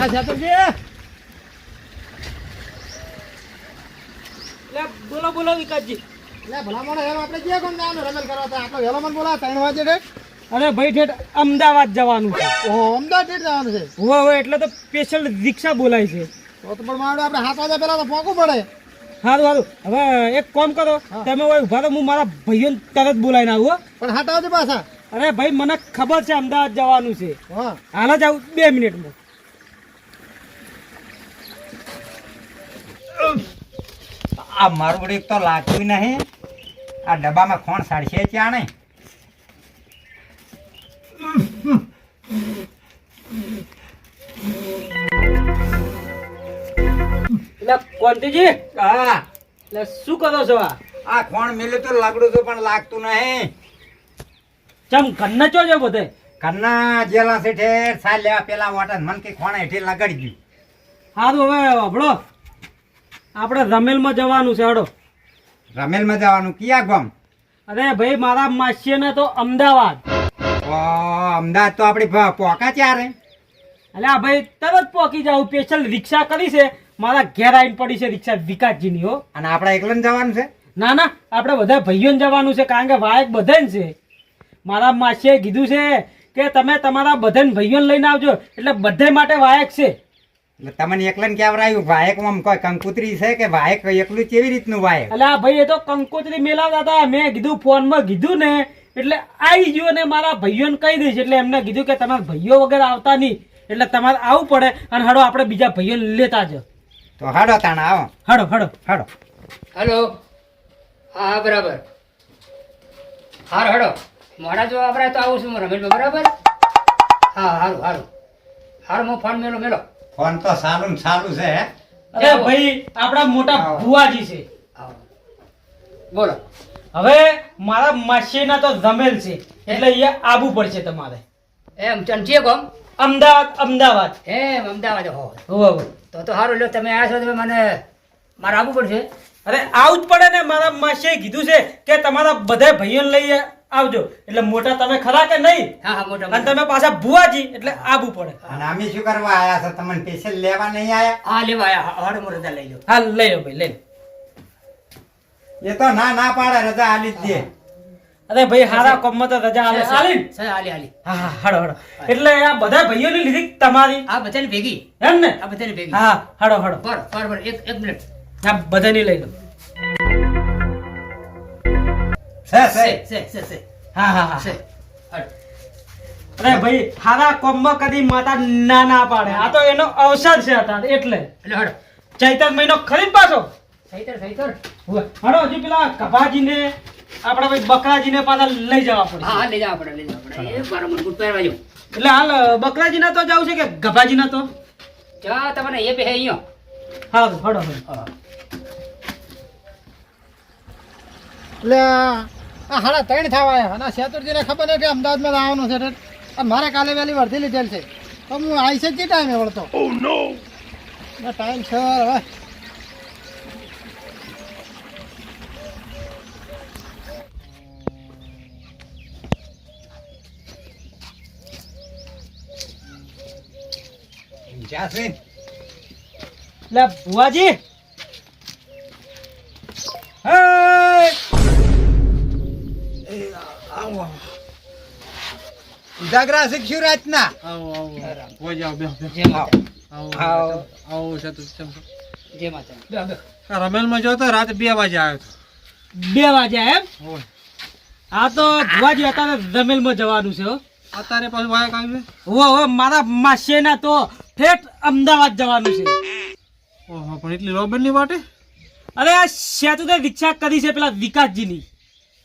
હા જાતરજી બોલો બોલો વિકાસજી. લે ભલા મોણો એમ આપણે ક્યાં કોણ જવાનું? રમેલ કરવા તો આપણો વહેલો મને બોલા ત્રણ વાગે ઠેઠ? અરે ભાઈ ઠેઠ અમદાવાદ જવાનું છે. ઓહો અમદાવાદ ઠેઠ જવાનું છે? હવે હવે એટલે તો સ્પેશિયલ રિક્ષા બોલાય છે. તો તો પણ મારે આપણે સાત વાગ્યા પહેલા તો પહોંચવું પડે. સારું સારું હવે એક કામ કરો તમે હવે ઊભા તો હું મારા ભાઈઓને તરત બોલાવીને આવું હો. પણ હાટા આવજો પાછા? અરે ભાઈ મને ખબર છે અમદાવાદ જવાનું છે. હા. હાલ જ આવું બે મિનિટમાં. આ મારું તો લાગતું નહીં. આ ડબ્બામાં ખોણ સાડશે ત્યાં નહીં. કોંતીજી હા. એટલે શું કરો છો આ? આ ખોણ મેલ્યું તો લાગડું તો પણ લાગતું નહીં. ચમ કન્ના ચો બધે? કન્ના જેલા છે ઠેર સાલ લેવા પેલા વાટન મન કે ખોણ હેઠે લગાડી ગયું હા હવે વાપડો આપણે રમેલમાં જવાનું છે હડો. રમેલમાં જવાનું? ક્યાં ગમ? અરે ભાઈ મારા માસીને તો અમદાવાદ. અમદાવાદ તો આપણી પોકા ચારે. એટલે આ ભાઈ તરત પોકી જાવ સ્પેશિયલ રિક્ષા કરી છે. મારા ઘેર આવીને પડી છે રિક્ષા વિકાસજીની હો. અને આપણે એકલન જવાનું છે? ના ના આપણે બધા ભાઈઓને જવાનું છે કારણ કે વાયક બધાને છે. મારા માસીએ કીધું છે કે તમે તમારા બધાને ભાઈઓને લઈને આવજો એટલે બધા માટે વાયક છે. તમને એકલન કેવરાયું વાયકમાં કોઈ કંકુતરી છે કે વાયક એકલું કેવી રીતનું વાયક? એટલે ભાઈ એ તો કંકોત્રી મેલાવતા હતા. મેં કીધું ફોનમાં કીધું ને એટલે આવી ગયો ને મારા ભાઈઓને કહી દઈશ. એટલે એમને કીધું કે તમારા ભાઈઓ વગર આવતા નહીં. એટલે તમારે આવવું પડે અને હડો આપણે બીજા ભાઈઓને લેતા જ. તો હાડો તાણા આવો. હડો હડો. હડો. હલો. હા હા બરાબર. હારો હડો મોડા જો આપણે તો આવું છું રમેશભાઈ. બરાબર? હા હારું હારું. હારું હું ફોન મેલો મેલો. ફોન તો સારું સારું છે હે? અરે ભાઈ આપણા મોટા ભુવાજી છે. બોલો. હવે મારા માસીના તો જમેલ છે એટલે અહીંયા આવવું પડશે તમારે. એમ ચંચીએ કોમ? અમદાવાદ અમદાવાદ. એમ અમદાવાદ હો. હોવે. તો તો સારું લો તમે આવ્યા છો તમે મને મારે આવવું પડશે. અરે આવું જ પડે ને મારા માસીએ કીધું છે કે તમારા બધા ભાઈઓને લઈ આવજો. એટલે મોટા તમે ખરા કે નહીં? હા હા મોટા અને તમે પાછા ભુવાજી એટલે આબુ પડે. અને અમે શું કરવા આયા છો? તમને સ્પેશિયલ લેવા નહીં આયા? હા લેવા આયા. હાડો રજા લઈ લો હા લઈ લો ભાઈ લઈ લો. એ તો ના ના પાડે રજા આલી જ દે. અરે ભાઈ હારા કોમમાં તો રજા આલે આલી? આલી. હાલી હા હાડો હડો. હડો એટલે આ બધા ભાઈઓને લીધી તમારી? આ બધાની ભેગી. એમ ને આ બધાની ભેગી. હા હાડો હાડો. પર પર એક એક મિનિટ. આ બધાની લઈ લો. છે છે છે છે છે છે. હા હા હા. છે. અરે ભાઈ હારા કોમમાં કદી માતા ના ના પાડે. આ તો એનો અવસર છે હતા એટલે. એટલે હડો. ચૈતર મહિનો ખરીદ પાછો. સહીતર ઉવે. હડો હજી પેલા કભાજીને આપણા ભાઈ બકરાજીને પાછા લઈ જવા પડે. હા હા લઈ જવા પડે લઈ જવા પડે. એ બાર મને પહેરવા જો. એટલે હાલ બકરાજીના તો જવું છે કે ગભાજીના તો? જા તમને એ બે અહીંયા. હા હડો હડો. હા. એટલે આ હાડા ત્રણ થવા આવ્યા અને શેતુરજીને ખબર નહીં કે અમદાવાદમાં આવવાનું છે અને મારે કાલે વહેલી વર્ધી લીધેલ છે. તો હું આવી છે જે ટાઈમે વળતો. ટાઈમ છે હવે. જ્યાં લે એટલે ભુવાજી. ઉજાગરા શીખ્યું રાતના. આવો. જય માતા બે બે રમેલમાં જો તો રાત બે વાગે આવ્યો બે વાગ્યા એમ? આ તો ભુવાજી અત્યારે રમેલમાં જવાનું છે હો. અત્યારે પાછું વાયક આવ્યું ઓ ઓ મારા માસીના તો ઠેઠ અમદાવાદ જવાનું છે. ઓહો પણ એટલી રોબનની વાટે? અરે આ સેતુ તો રિક્ષા કરી છે પેલા વિકાસજીની.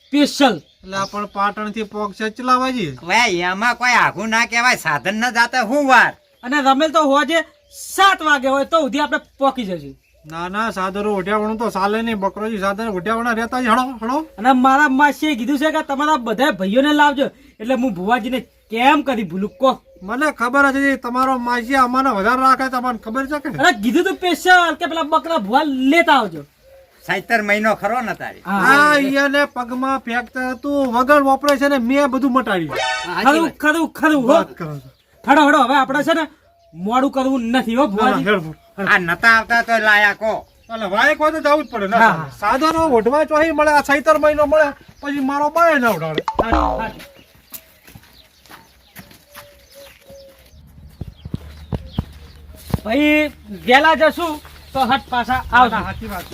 સ્પેશિયલ. એટલે આપણ પણ પાટણથી પોક છે ચલાવા જઈએ હવે એમાં કોઈ આઘું ના કહેવાય સાધન ના જાતે હું વાર? અને રમેલ તો હોજે સાત વાગે હોય તો સુધી આપણે પોકી જશું ના ના સાધરો ઉઠ્યાવણું તો ચાલે નહીં બકરોજી સાધન ઉઠ્યાવણા રહેતા જ હળો હળો અને મારા માસીએ કીધું છે કે તમારા બધા ભાઈઓને લાવજો એટલે હું ભુવાજીને કેમ કરી ભૂલું? કો. મને ખબર હતી તમારો માસી અમારા વધારે રાખે તમને ખબર છે કે અરે કીધું તું સ્પેશિયલ કે પેલા બકરા ભુવા લેતા આવજો. સાઈતર મહિનો ખરો ને તારી? હા. ઈયાને પગમાં ફેંકતા હતું વગર ઓપરેશન મેં બધું મટાડ્યું. ખરું ખરું ખરું વાત કરો છો. હડો હડો હવે આપણે છે ને મોડું કરવું નથી હો ના, ના. આ નતા આવતા તો લાયા કો. એટલે વાયક હોય તો જવું જ પડે ના. સાધો નો ઓઢવા ચોહી મળે આ સૈતર મહિનો મળે પછી મારો બાય ના ઉડાડે. ભાઈ વેલા જશું તો હટ પાછા આવતા સાચી વાત.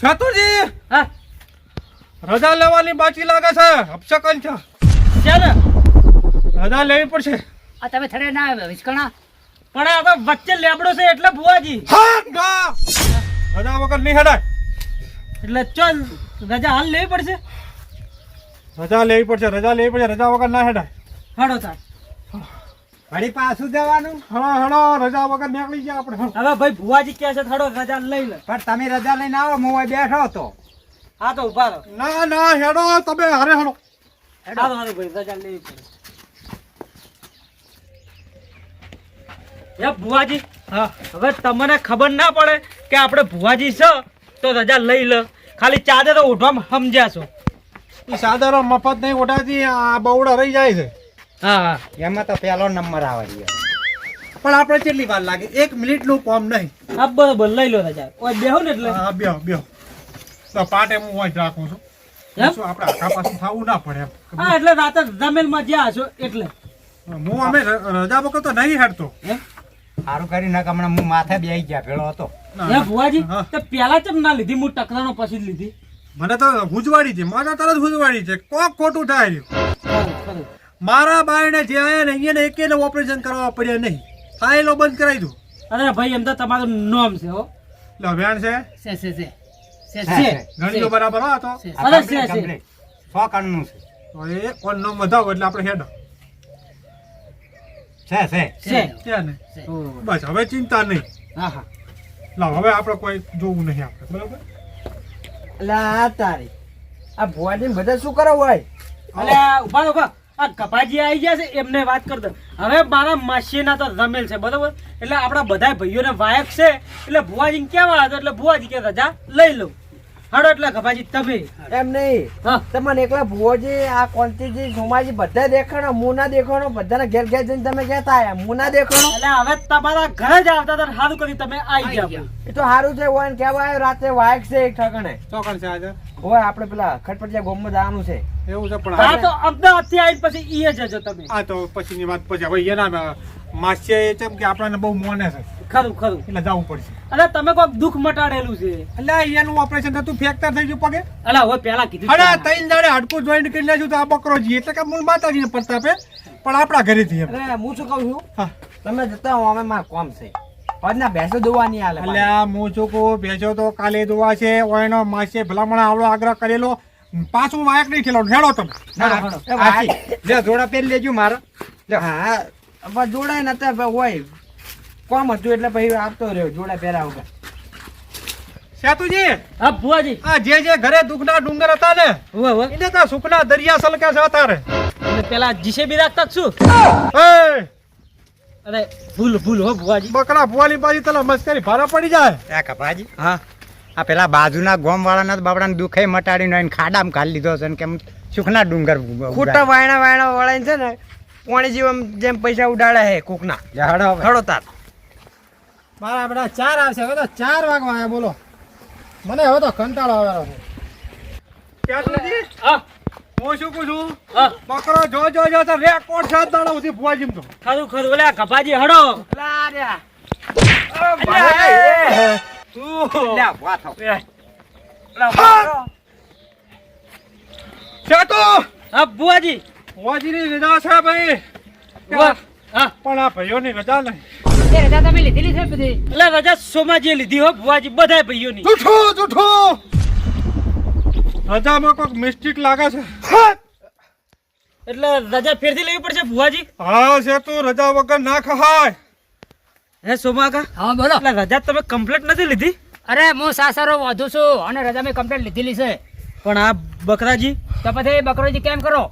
સેતુજી! હા? રજા લેવાની બાકી લાગે છે. અપશકન છે. છે ને રજા લેવી પડશે. આ તમે થડે ના વિસ્કણા પણ આ તો વચ્ચે લેબડો છે એટલે ભુવાજી. હા ના રજા વગર નહીં હડાય. એટલે ચલ રજા હાલ લેવી પડશે. રજા લેવી પડશે રજા લેવી પડશે. રજા વગર ના હેડાય. હાડો તાર. વળી પાછું જવાનું? હળો હળો રજા વગર નીકળી જાય આપણે હવે ભાઈ ભુવાજી કહે છે થોડો રજા લઈ લે. પણ તમે રજા લઈને આવો હું અહીં બેઠો હતો. હા તો ઊભા રહો. ના ના હેડો તમે હારે હળો. હાલો હાલો ભાઈ રજા લેવી પડે. એ ભુવાજી હા. હવે તમને ખબર ના પડે કે આપણે ભુવાજી છે તો રજા લઈ લે. ખાલી ચાદર ઉઠવામાં સમજ્યા છો. ઈ સાદરો મફત નહીં ઉઠાતી આ બહુડા રહી જાય છે. હા હા. એમાં તો પહેલો નંબર આવે છે. પણ આપણે કેટલી વાર લાગે? એક મિનિટનું કોમ નહીં. હા બરોબર લઈ લો રજા ઓય બેહો ને એટલે. હા બેહો બેહો. તો પાટે હું રાખું છું. શું આપણે આખા પાછું થવું ના પડે એમ? હા એટલે રાતે જમેલમાં જ્યાં હશો એટલે. હું અમે રજા વગર તો નહીં હેડતો. સારું કરી નાખ હમણાં હું માથે બેહી ગયા ભેળો હતો. ના. ભુવાજી. તો પેલા ચમ ના લીધી? હું ટકરાનો પછી જ લીધી. મને તો હુજવાડી છે. મારા તરત હુજવાડી છે. કોક ખોટું થાય રહ્યું. મારા બાયને જે આયા ને અહીંયા એકેને ઓપરેશન કરવા પડ્યા નહીં. ફાઇલો બંધ કરાવી દો. અરે ભાઈ એમ તો તમારું નામ છે હો. લો વેણ છે. છે છે છે. છે છે. ગણી લો બરાબર હો તો. અરે, છે, છે. સો કણનું છે. તો એ કોણ નામ વધાવો એટલે આપણે હેડો. છે છે. છે. છે. ને બસ હવે ચિંતા નહીં. હા હા. લાવ હવે આપણે કોઈ જોવું નહીં આપણે બરાબર? એટલે આ તારી. આ ભુવાજી બધા શું કરો હોય? અલ્યા ઊભા ઊભા. આ કપાજી આવી ગયા છે, એમને વાત કરતો હવે મારા માસીના તો રમેલ છે, બરોબર? એટલે આપણા બધા ભાઈઓને વાયક છે. એટલે ભુવાજી કેવા હતો એટલે ભુવાજી કે, રજા, લઈ લઉં હાડો એટલા ગભાજી તમે? એમ નહીં. તમને એકલા ભુવોજી આ કોંતીજી સોમાજી બધા દેખાણો હું ના દેખાણો બધાને ઘેર ઘેર જઈને તમે કહેતા આયા હું ના દેખાણો? એટલે હવે તમારા ઘરે જ આવતા તાર સારું કરી તમે આવી ગયા. એ તો સારું છે હોય ને કેવા આવ્યો રાતે વાયક છે એક ઠકણે. ચોકણ છે આજે? હોય આપણે પેલા ખટપટિયા ગોમમાં જવાનું છે. એવું છે પણ હા તો તો અત્યારે આવીને પછી ઈ જજો તમે. આ તો પછીની વાત પછી. હવે એના માસ્ય એ છે કે આપણને બહુ મોને છે. ખરું ખરું. એટલે જવું પડશે. અરે તમે કોક દુઃખ મટાડેલું છે. એટલે એનું ઓપરેશન થતું ફેક્ટર થઈ ગયું પગે. અલા હવે પેલા કીધું અરે ત્રણ દાડે હાડકું જોઈન્ટ કરી નાખ્યું તો આ બકરો જી એટલે કે મૂળ માતાજીને પ્રતાપે પણ આપણા ઘરેથી થી અરે હું શું કહું છું? હા. તમે જતા હો અમે માર કોમ છે. આજના ભેંસો દોવા નહીં આલે એટલે હું શું કહું? ભેજો તો કાલે દોવા છે ઓયનો માસે ભલામણ આવડો આગ્રહ કરેલો. પાછું વાયક નહીં ખેલો હેડો તમે. લે જોડા પહેરી લેજો મારો. હા. જોડાય નતા હોય. કોમ હતું એટલે પછી આપતો રહ્યો જોડા પહેરા વગર. સેતુજી હા ભુવાજી. આ જે જે ઘરે દુઃખના ડુંગર હતા ને હવે હવે. એને તો સુખના દરિયા સલકે છે અત્યારે અને પેલા જીસેબી રાખતા એ! અરે ભૂલ ભૂલ હો ભુવાજી. બકરા ભુવાની પાછી તને મસ્કરી ભારે પડી જાય. આ કપાજી. હા. આ પેલા બાજુના ગોમ વાળાના બાબડાને દુખે મટાડીને એને ખાડામાં ખાલી લીધો છે ને કેમ સુખના ડુંગર ખોટા વાયણા વાયણા વળાઈને છે ને પોણી જેમ જેમ પૈસા ઉડાડે હે કોકના. ઝાડો ખડો તાર. મારા બધા ચાર આવશે. હવે તો ચાર વાગવા આવ્યા બોલો. મને હવે તો કંટાળો આવેલો છે. હું. શું કહું છું? હા. બકરો જો જો જો તો રેકોર્ડ સાત દાડા સુધી ભુવાજી તો. ખરું ખરું. આ કપાજી હડો. પણ આ ભાઈઓની રજા નહીં. એ રજા તમે લીધેલી છે બધી. એટલે રજા સોમાજીએ લીધી હો ભુવાજી બધા ભાઈઓની. જૂઠું જૂઠું રજામાં કોઈક મિસ્ટેક લાગે છે. એટલે રજા ફેરથી લેવી પડશે ભુવાજી? હા સેતુ રજા વગર ના ખવાય હે સોમાકા હા બોલો. એટલે રજા તમે કમ્પ્લીટ નથી લીધી? અરે હું સાસરો વધુ છું અને રજા મેં કમ્પ્લેટ લીધેલી છે. પણ આ બકરાજી? તો પછી બકરાજી કેમ કરો?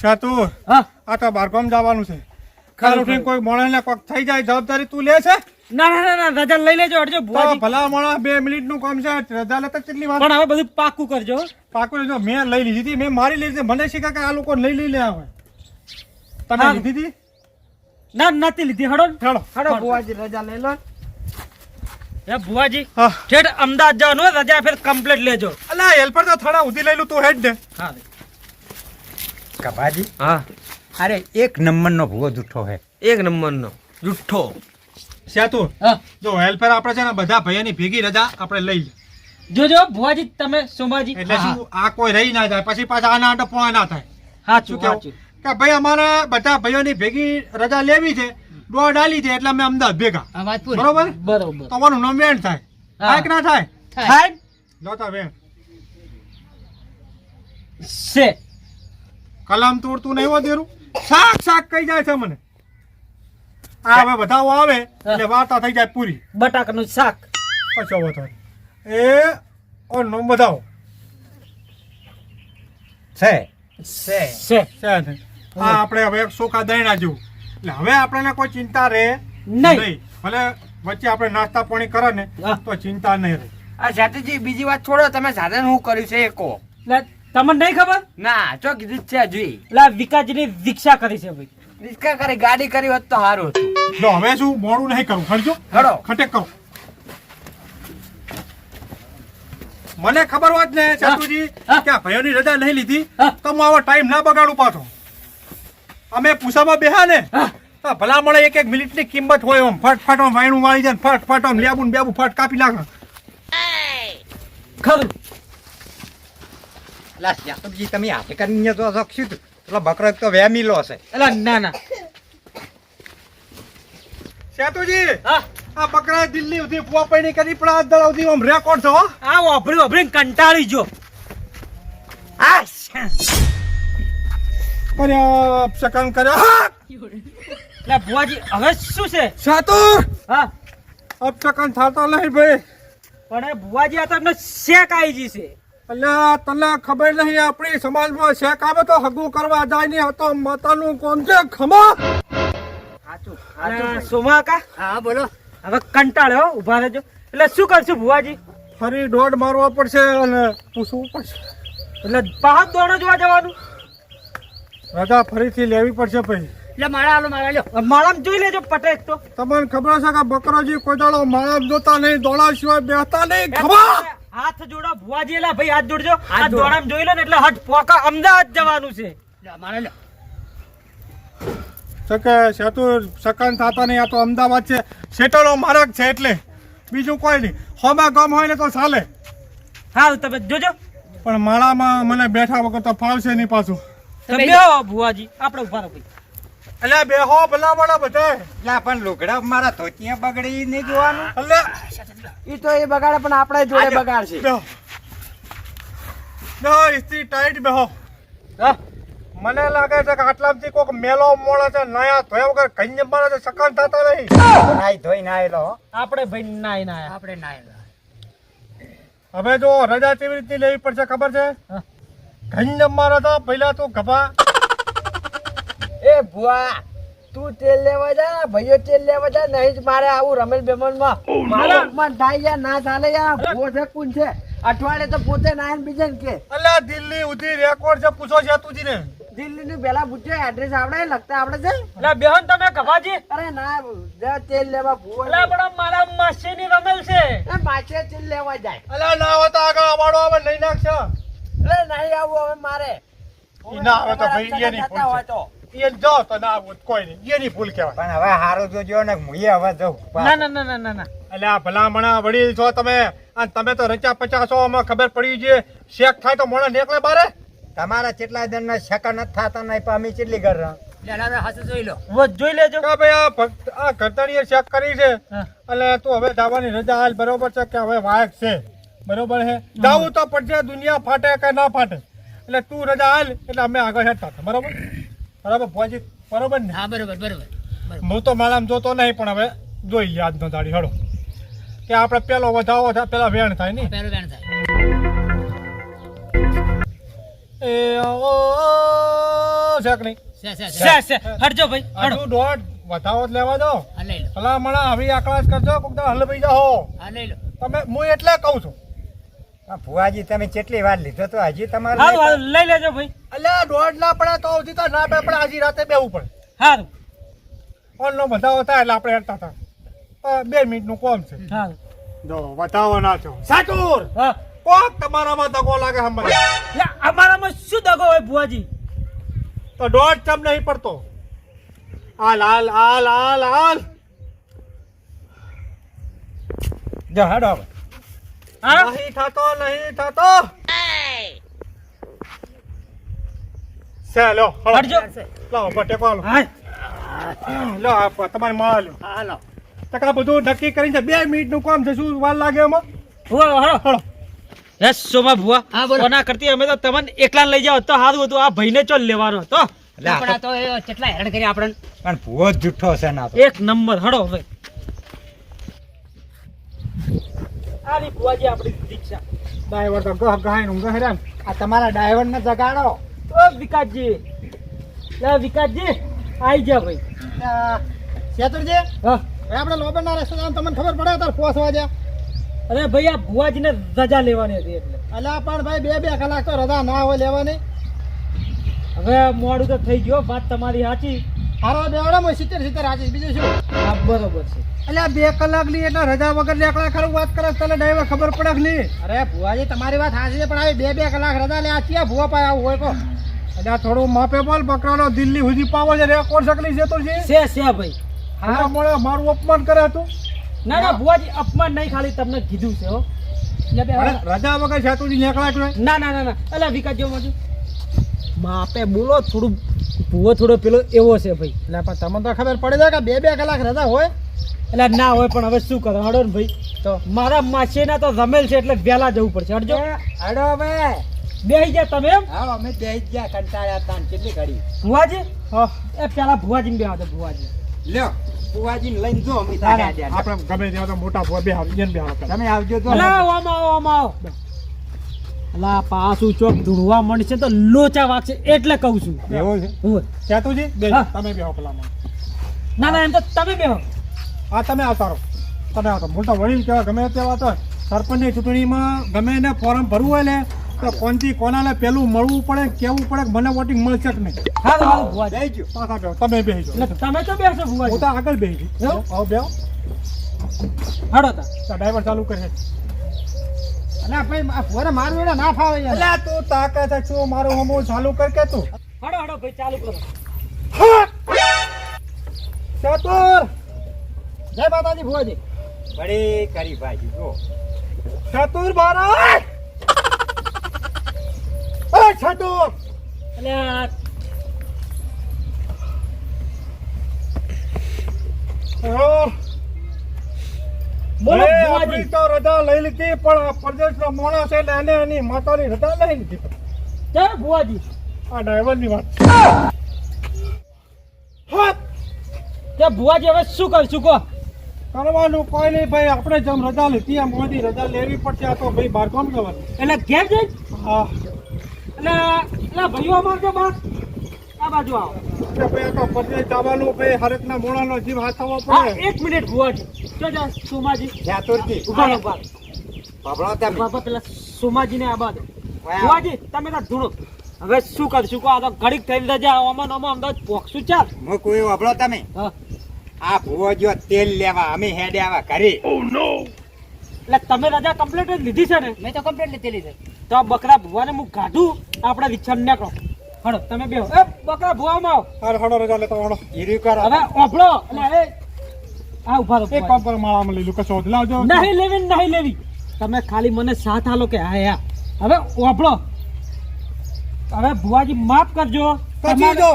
સાતુ હા. આ તો બારગામ જવાનું છે. કાલ ઉઠીને કોઈ મોણસને કોક થઈ જાય જવાબદારી તું લે છે? ના ના ના ના રજા લઈ લેજો અડજો તો ભુવાજી. ભલા મોણા બે મિનિટનું કામ છે રજા લેતા કેટલી વાર? પણ હવે બધું પાકું કરજો. પાકું જો મેં લઈ લીધી હતી મેં મારી લીધી મને શીખા કે આ લોકો લઈ લઈ લે આવે તમે લીધી હતી? ના નથી લીધી હડો. હડો. હડો બુવાજી રજા લઈ લો. ભુવાજી ઠેઠ અમદાવાદ જવાનું હોય, રજા ફેર કમ્પ્લીટ લેજો. અલા હેલ્પર તો થોડા ઉધી લઈ લઉં તું હેડ ને હા કભાજી હા. અરે એક નંબરનો ભૂવો જુઠ્ઠો હે. એક નંબરનો. જુઠ્ઠો. સેતુ જો હેલ્પર આપણે છે ને બધા ભાઈઓની ભેગી રજા આપણે લઈ લે. જોજો ભુવાજી તમે સોમાજી એટલે શું આ કોઈ રહી ના જાય પછી પાછા આના આટો પોણા ના થાય. સાચું કેવું? સાચું કે ભાઈ અમારે બધા ભાઈઓની ભેગી રજા લેવી છે દોડ આલી છે એટલે અમે અમદાવાદ ભેગા. આ વાત પૂરી. બરોબર? બરોબર. તમારું નામ વેણ થાય. થાય કે ના થાય? થાય. જોતા વેણ. છે કલમ તોડતું નહીં હો દેરું? શાક શાક કહી જાય છે મને. આ હવે બધાઓ આવે એટલે વાર્તા થઈ જાય પૂરી. બટાકાનું શાક. કશો વાંધો એ ઓ બતાવો છે. છે. છે. ને? આ આપણે હવે એક સોખા દઈના જેવું. એટલે હવે આપણને કોઈ ચિંતા રહે નહીં. ભલે વચ્ચે આપણે નાસ્તા પાણી કરે ને તો ચિંતા નહીં રહે. આ જાતિજી બીજી વાત છોડો તમે સાધન હું કર્યું છે એ કહો. તમને નહીં ખબર? ના ચો કીધું છે જોઈ લા વિકાસજીની દીક્ષા કરી છે ભાઈ. દીક્ષા કરી ગાડી કરી હોત તો સારું હતું. લો હવે શું મોડું નહીં કરું? ખરજો ખડો ખટેક કરો. મને ખબર હોત ને ચાતુજી. કે આ ભાઈઓની રજા નહીં લીધી તો હું આવો ટાઈમ ના બગાડું પાછો. અમે પૂસામાં બેહા ને ભલા મળે એક એક મિનિટની કિંમત હોય એમ. ફટ ફટ વાયણું વાળી જાય ફટફટ ફટ ફટ આમ લેબુ ને બેબુ ફટ કાપી નાખે. ખરું. એટલે શ્યામજી તમે હાથે કરીને તો તું એટલે બકરો તો તો વેમીલો છે. એટલે ના ના. સેતુજી હા? આ બકરા દિલ્હી સુધી પોપણી કરી પણ આ દળ સુધી આમ રેકોર્ડ છો હો. આ વાપરી વાપરીને કંટાળી જો કર્યા શકન કર્યો લે ભુવાજી હવે શું છે? સાતુર હા? અપશકન થતો નહીં ભાઈ. પણ ભુવાજી આ તો એમને શેક આવી ગઈ અલ્યા તને ખબર નહીં આપણી સમાજમાં શેક આવે તો હગું કરવા જાય નહીં તો માતાનું કોમ છે ખમા? સોમા કા? હા બોલો. હવે કંટાળ્યો ઊભા રહેજો. એટલે શું કરશું ભુવાજી? ફરી દોડ મારવા પડશે અને પૂછવું પડશે. એટલે પાહત દોડો જોવા જવાનું. રજા ફરીથી લેવી પડશે ભાઈ. એટલે મારા હાલો મારા લ્યો. માળામાં જોઈ લેજો પટેક તો. તમને ખબર છે કે બકરોજી કોઈ દાડો માળા જોતા નહીં દોડા સિવાય બેહતા નહીં ખમા? હાથ જોડો ભુવાજી એલા ભાઈ હાથ જોડજો. આ દોડામ જોઈ લો ને એટલે હટ પોકા અમદાવાદ જવાનું છે. મારા લ્યો શકે સેતુ સકન થાતા નહીં આ તો અમદાવાદ છે. સેટલો માર્ગ છે એટલે. બીજું કોઈ નહીં. હોમાં ગમ હોય ને તો ચાલે. હાલ તમે જોજો. પણ માળામાં મને બેઠા વગર તો ફાવશે નહીં પાછું. તમે ભુવાજી. આપણે ઊભા રહો ભાઈ. એટલે બેહો ભલા ભલા બધા. એટલે પણ લુગડા મારા ધોતિયા બગડી નહીં જોવાનું. અલ્યા. ઈ તો એ બગાડે પણ આપણે જોડે બગાડશે. બેહો બેહો ઇસ્ત્રી ટાઈટ બેહો મને લાગે છે કે આટલામાંથી કોઈક મેલો મોળે છે નયા ધોયા વગર કઈ મારે છે સકાન થતા નહીં. નાઈ ધોઈ નાયેલો હો. આપણે ભાઈ નાઈ નાય આપણે ના હવે જો રજા કેવી રીતની લેવી પડશે ખબર છે. ઘઈ મારે તો પહેલા તું ગભા એ ભુવા તું તેલ લેવા જા ભાઈઓ તેલ લેવા જા નહીં જ મારે આવું રમેલ બેમનમાં મારા મન થાય યાર ના ચાલે યાર ભૂવો છે કુન છે. અઠવાડિયે તો પોતે નાયન બીજે કે. અલ્યા દિલ્હી ઉધી રેકોર્ડ છે પૂછો છે તુજી ને દિલ્હી નું પેલા પૂછ્યો એડ્રેસ આવડે લગતા આવડે છે? એટલે બેહન તમે કભાજી અરે ના જા તેલ લેવા ભૂવો એટલે પણ મારા માસીની રમેલ છે. એ પાછે તેલ લેવા જાય. અલ્યા ના હોય તો આગળ અમારો હવે લઈ નાખશે. એટલે નહીં આવું હવે મારે. ના આવે તો ભાઈ એની નહીં એ જાઓ તો ના આવું કોઈ નહીં એની ભૂલ કહેવાય. પણ હવે હારો જોજો ને હું હવે જઉં. ના ના ના ના ના ના. એટલે આ ભલામણા વડીલ છો તમે અને તમે તો રચા પચાસો આમાં ખબર પડી છે. શેક થાય તો મોણા નીકળે બારે. તમારા કેટલા જણ ના શકા નથી થતા નહીં પામી કેટલી ઘર જોઈ લો. જોઈ લેજો. કે ભાઈ આ ભક્ત આ ઘરતાણીએ શેક કરી છે. એટલે તું હવે જવાની રજા હાલ બરોબર છે કે હવે વાયક છે? બરોબર છે? જાવું તો પડશે દુનિયા ફાટે કે ના ફાટે? એટલે તું રજા હાલ એટલે અમે આગળ હેઠતા બરોબર? બરાબર ભોજી બરોબર ને? હા બરાબર બરોબર હું તો માલામ જોતો નહીં પણ હવે જોઈ યાદ નો દાડી હળો કે આપણે પેલો વધાવો થાય પેલા વેણ થાય નહીં પેલો વેણ થાય. એ ઓ શેક નહીં? હટજો ભાઈ હટો. દોઢ વધાવો જ લેવા દો. હા લઈ લો. ભલા મણા હવે આકળાશ કરજો કોક હલ હલવાઈ જાઓ હા લઈ લો. તમે હું એટલે કહું છું ભુવાજી તમે કેટલી વાર લીધો તો હજી તમારે લઈ લેજો ભાઈ. અલ્યા દોઢ ના પડે તો હજી તો ના પડે પણ હજી રાતે બેવું પડે. હારું. ઓનનો વધાવો થાય એટલે આપણે હેરતા હતા. બે મિનિટનું કોમ છે. હારું. જો બતાવો ના છો સાચુર! હા. કોક તમારામાં દગો લાગે હમણાં. લે, અમારામાં શું દગો હોય ભુવાજી? તો દોઢ ચમ નહીં પડતો. હાલ હાલ હાલ હાલ હાલ. જો હેડો હવે. હા નહીં થતો નહીં થતો લો હળો. હટજો. લાવો બટેકો હા લો આ પ- તમારી માં લો હાલો ટકા બધું નક્કી કરીને બે મિનિટનું કામ છે શું વાર લાગે એમાં? Bhuva hello hello. Yes Soma Bhuva? હા, બોલો. કોના કરતી અમે તો તમને એકલા લઈ જાવ તો સારું હતું. આ ભાઈને ચો લેવાનો હતો? એટલે આ પણ આ તો એ કેટલા હેરાન કરી આપણને. પણ ભૂવો જુઠ્ઠો છે ના તો. એક નંબર હડો હવે. આ રી ભુવાજી આપણી દીક્ષા ડ્રાઈવર તો ગહ ગહાઈ નું. ગહેરાન આ તમારા ડ્રાઈવરને જગાડો. ઓ વિકાસજી. લે વિકાસજી આઈ જા ભાઈ. શેતુરજી? હા. આપણે લોબરના રસ્તે તમને ખબર પડે તાર પોસ વાગ્યા. અરે ભાઈ આ ભુવાજીને રજા લેવાની હતી એટલે. અલ્યા પણ ભાઈ બે બે કલાક તો રજા ના હોય લેવાની. હવે મોડું તો થઈ ગયો વાત તમારી સાચી. હારો બેવડે હું સિત્તેર સિત્તેર હાચી બીજું શું? આ બરોબર છે. અલ્યા બે કલાકની એટલે રજા વગર એકલા ખરું વાત કરે તને ડ્રાઈવર ખબર પડે નહીં? અરે ભુવાજી તમારી વાત સાચી છે પણ આવી બે બે કલાક રજા લે આ ક્યાં ભુવા પાય આવું હોય કો એટલે થોડું માપે બોલ બકરાનો દિલ્હી સુધી પાવો છે રેકોર્ડ શકલી છે તો છે? છે છે ભાઈ. હા. મળે મારું અપમાન કરે તું? ના ના ભુવાજી અપમાન નહીં ખાલી તમને કીધું છે હો. રજા વગર છાતુજી નીકળ્યા ના ના ના ના. અલા વિકાસ જેવું માજુ માપે બોલો થોડું ભૂવો થોડો પેલો એવો છે ભાઈ. એટલે પણ તમને તો ખબર પડે છે કે બે બે કલાક રજા હોય. એટલે ના હોય પણ હવે શું કરો હડો ને ભાઈ. તો મારા માસીના તો રમેલ છે એટલે વહેલા જવું પડશે. હડજો હડો હવે. બેહી ગયા તમે એમ? હા અમે બેહી ગયા કંટાળ્યા હતા ને કેટલી ઘડી. ભુવાજી? હા એ પેલા ભુવાજીને બેહવા દો ભુવાજી. લ્યો ભુવાજીને લઈને જો અમે. આપણે ગમે ત્યાં તો મોટા ભૂવા બે હાલ એને બે હાલ તમે આવજો તો. ઓમ આવો ઓમ આવો. અલા પાછું ચોક ધૂળવા મળશે તો લોચા વાગશે એટલે કહું છું. એવું છે? હું. છાતુજી બે તમે બે પેલામાં. ના ના એમ તો તમે બેહો. તમે તમે આવતા વડીલ ગમે તેવા તો સરપંચની ચૂંટણીમાં ગમે એને ફોર્મ ભરવું હોય ને તો કોનથી કોનાને પેલું મળવું પડે કેવું પડે કે મને વોટિંગ મળશે કે નહીં. પાછા બેહો. તમે જાઓ. તમે તો બેસો હું તો આગળ એવું? આવો બેહો. હડો તા ડ્રાઈવર ચાલુ કરે. અલ્યા ભાઈ આ ભુવાને મારું એને ના ફાવે યાર. અલ્યા તું તાકાત છો શું મારું હમું ચાલુ કર કે તું? હડો હડો ભાઈ ચાલુ કરો. ચતુર! જય માતાજી ભુવાજી. વળી કરી ભાજી જો. ચતુર ભારત એ ચતુર! અલ્યા ઓ, બોલો આપણી તો રજા લઈ લીધી પણ પરદેશનો માણસ એટલે એને એની માતાની રજા લઈ લીધી. ભુવાજી. આ ડ્રાઈવરની વાત. હાથ તે ભુવાજી હવે શું કરશું કહો. કરવાનું કોઈ નહીં ભાઈ આપણે જેમ રજા લીધી એમ મોદી રજા લેવી પડશે આ તો ભાઈ બહાર કોણ જવાનું. એટલે ઘેર જઈ? હા. એટલે એટલે ભાઈઓ અમાર તો આ બાજુ આવો. એક મિનિટ સોમાજી. સોમાજીને આ બાદ ભુવાજી તમે તો ધૂણો. હવે શું કરશું? કહો આ તો ઘડીક થઈ રજા આમાં આમાં અમદાવાદ પોખશું ચાલ. હું કોઈ વાપરો તમે? આ ભૂવો જો તેલ લેવા અમે હેડે આવા ઘરે. એટલે તમે રજા કમ્પ્લીટ લીધી છે ને? મેં તો કમ્પ્લેટ લીધી લીધી તો આ બકરા ભુવાને હું કાઢું આપણા વિચાર નીકળો હડો તમે બેહો. એ બકરા ભુવામાં આવો. હાર હડો રજા લેતા હડો હીરી કર. હવે ઓભળો એટલે એ આ ઊભા રહો એક કામ પર માળામાં લઈ લો કશો લાવજો. નહીં લેવી નહીં લેવી. તમે ખાલી મને સાથ આલો કે હા યા હવે ઓભળો. હવે ભુવાજી માફ કરજો. પછી જો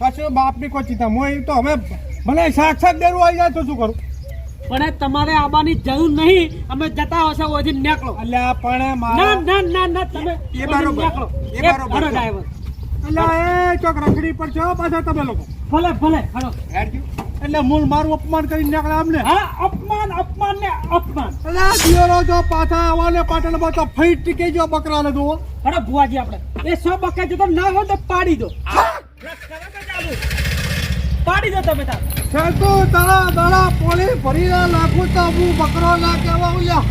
પછી બાપની કોઈ ચિંતા હું તો હવે મને સાક્ષાત દેરું આવી જાય તો શું કરું? પણ તમારે આવવાની જરૂર નહીં. અમે જતા હશે ઓજી નીકળો. અલ્યા પણ ના ના ના ના તમે એ બરોબર. એ બરોબર ડ્રાઈવર અલ્યા એ ચોક રખડી પર છો પાછા તમે લોકો. ભલે ભલે એટલે મૂળ મારું અપમાન કરીને નીકળે હા અપમાન અપમાન ને અપમાન. દિયોરો જો પાછા આવવાને પાટણ તો ફઈ ટીકે જો બકરાને દો હળો ભુવાજી આપણે. એ સો બકા જો તો ના હોય તો પાડી દો. પાડી દો તમે તાર. છે તો તારા દાડા પોલી ભરીને નાખું તો હું બકરો ના કહેવા ઉલ્યા.